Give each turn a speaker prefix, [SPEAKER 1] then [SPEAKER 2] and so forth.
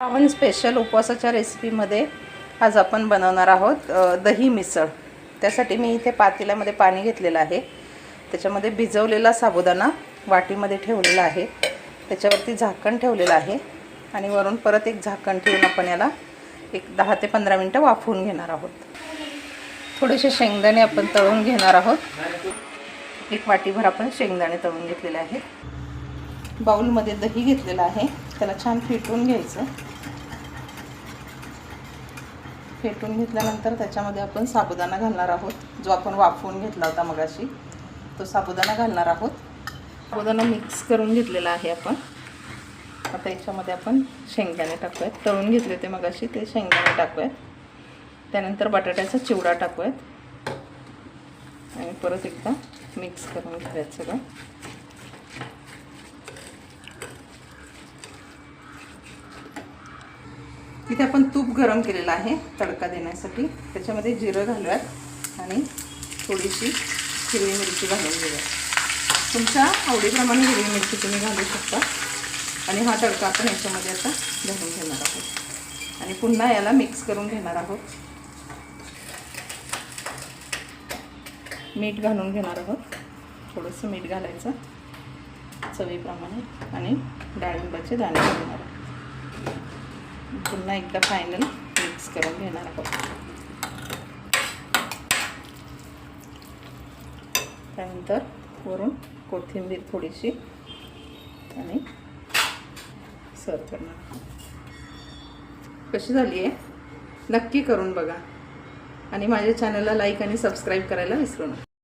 [SPEAKER 1] Shravan special उपवासाच्या रेसिपीमध्ये आज आपण बनवणार आहोत दही मिसळ. त्यासाठी मी इथे पातेल्यामध्ये पाणी घेतलेलं आहे. त्याच्यामध्ये भिजवलेला साबुदाणा वाटीमध्ये ठेवलेला आहे. त्याच्यावरती झाकण ठेवलेलं आहे. आणि वरून परत एक झाकण ठेवून आपण याला एक दहा ते पंधरा मिनटं वाफवून घेणार आहोत. थोडेसे शेंगदाणे आपण तळून घेणार आहोत. एक वाटीभर आपण शेंगदाणे तळून घेतलेले आहेत. बाऊलमध्ये दही घेतलेलं आहे. त्याला छान फेटून घ्यायचं. फेटून घेतल्यानंतर त्याच्यामध्ये आपण साबुदाणा घालणार आहोत. जो आपण वाफवून घेतला होता मगाशी. तो साबुदाणा घालणार आहोत. साबुदाणा मिक्स करून घेतलेला आहे आपण. आता याच्यामध्ये आपण शेंगदाणे टाकूयात. तळून घेतले होते मगाशी. ते शेंगदाणे टाकूयात. त्यानंतर बटाट्याचा चिवडा टाकूयात. आणि परत एकदा मिक्स करून घ्यायचं सगळं इथे आपण तूप गरम केलेलं आहे तडका देण्यासाठी. त्याच्यामध्ये जिरं घालूयात आणि थोडीशी हिरवी मिरची घालून घेऊयात. तुमच्या आवडीप्रमाणे हिरवी मिरची तुम्ही घालू शकता. आणि हा तडका आपण याच्यामध्ये आता घालून घेणार आहोत. आणि पुन्हा याला मिक्स करून घेणार आहोत. मीठ घालून घेणार आहोत. थोडंसं मीठ घालायचं चवीप्रमाणे. आणि डाळिंबाचे दाणे घालणार आहोत. पुन्हा एकदा फायनल मिक्स करून घेणार आहोत. त्यानंतर वरून कोथिंबीर थोडीशी आणि सर्व करणार कशी झाली आहे? नक्की करून बघा. आणि माझ्या चॅनलला लाईक आणि सबस्क्राईब करायला विसरू नका.